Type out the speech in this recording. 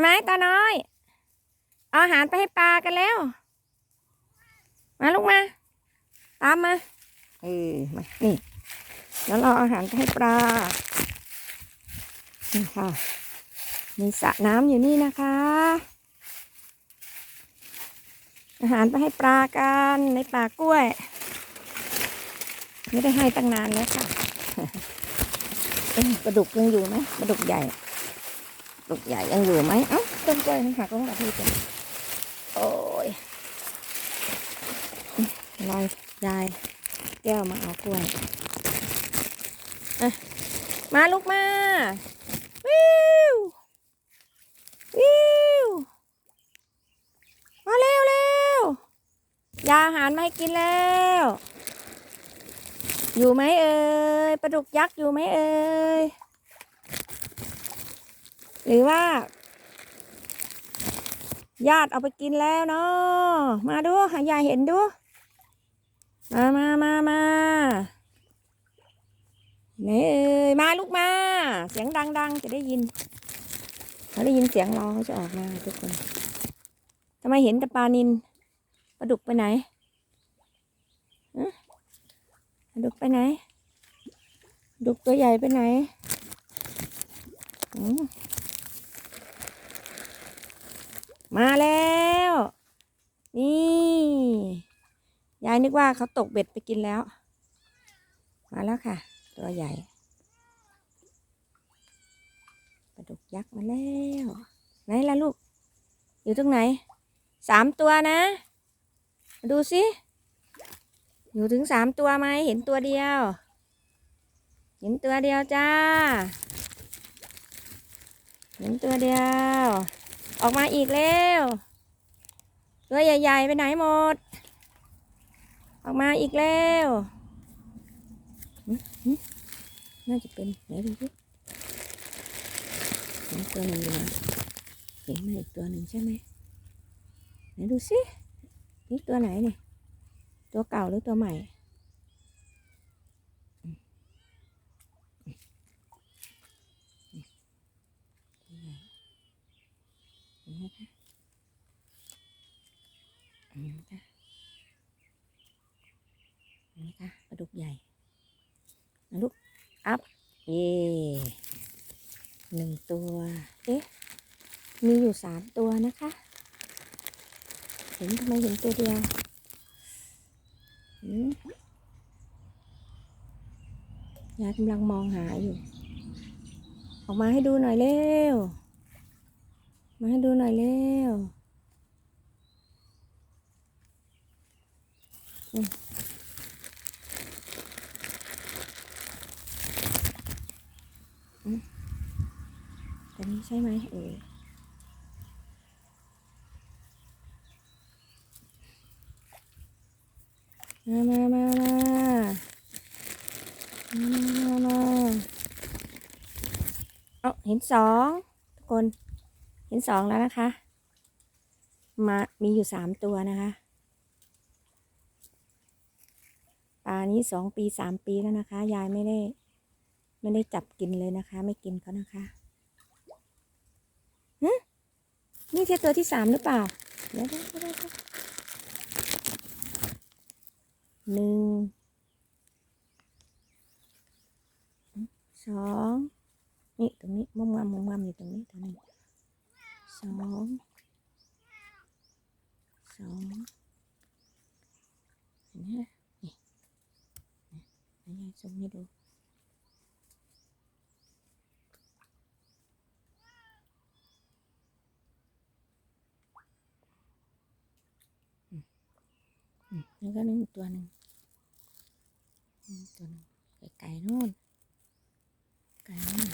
ไหมตาน้อย เอาอาหารไปให้ปลากันแล้ว มาลูกมา ตามมาเออมานี่ แล้วเราเอาอาหารไปให้ปลา นี่ค่ะ มีสระน้ำอยู่นี่นะคะ อาหารไปให้ปลากันในป่ากล้วย ไม่ได้ให้ตั้งนานแล้วค่ะเอ๊ะดุกยังอยู่ไหมปลาดุกใหญ่ ลาดุกใหญ่ยังอยู่ไหมเอ้าต้นกล้วยมันหักลงกับที่เป็นโอ้ยลอยยายแก้วมาเอากล้วยอะมาลูกมา วิว วิว มาเร็วเร็วยาอาหารมาให้กินแล้ว อยู่ไหมเอ่ยปลาดุกยักษ์อยู่ไหมเอ่ย หรือว่า ญาติเอาไปกินแล้วเนาะมาดูหายายเห็นดู มามามามาไหนเอ่ยมาลูกมา เสียงดัง ๆ จะได้ยินเขาได้ยินเสียงเราเขาจะออกมาทุกคนทำไมเห็นแต่ปลานินปลาดุกไปไหนปลาดุกไปไหนปลาดุกตัวใหญ่ไปไหนอื มาแล้ว นี่ยายนึกว่าเขาตกเบ็ดไปกินแล้ว มาแล้วค่ะ ตัวใหญ่ปลาดุกยักษ์มาแล้ว ไหนล่ะลูก อยู่ตรงไหนสามตัวนะมาดูสิอยู่ถึงสามตัวไหมเห็นตัวเดียว เห็นตัวเดียวจ้า เห็นตัวเดียว ออกมาอีกแล้วตัวใหญ่ ๆ ไปไหนหมด ออกมาอีกแล้วน่าจะเป็นไหนดูสิตัวหนึ่งอยู่นะเห็นมาอีกตัวหนึ่งใช่ไหมไหนดูสินี่ตัวไหนเนี่ยตัวเก่าหรือตัวใหม่อืมอืมอืมตัวใหญ่เห็นไหมคะเห็นไหมคะเห็นไหมคะป ลาดุกใหญ่ลูกอัพเย่หนึ่งตัว เอ๊ะ มีอยู่สามตัวนะคะ เห็นทำไมเห็นตัวเดียวยายกำลังมองหาอยู่ ออกมาให้ดูหน่อยเร็ว มาให้ดูหน่อยเร็วอืมอืม ตัวนี้ใช่ไหมเออมามามามามามาเอาเห็นสองทุกคน เห็นสองแล้วนะคะ มามีอยู่สามตัวนะคะปลานี้สองปีสามปีแล้วนะคะ ยายไม่ได้ ไม่ได้จับกินเลยนะคะ ไม่กินเขานะคะ นี่เทียตัวที่สามหรือเปล่าเดี๋ยวเดี๋ยวเดี๋ยวเดี๋ยวหนึ่งสองนี่ตรงนี้มุมงามมุมงามอยู่ตรงนี้ตัวนี้สองสองเห็นไหมนี่นี่ยายส่งให้ดู แล้วก็นึ่งตัวหนึ่งตัวหนึ่งไก่ๆนู่นไก่นู่น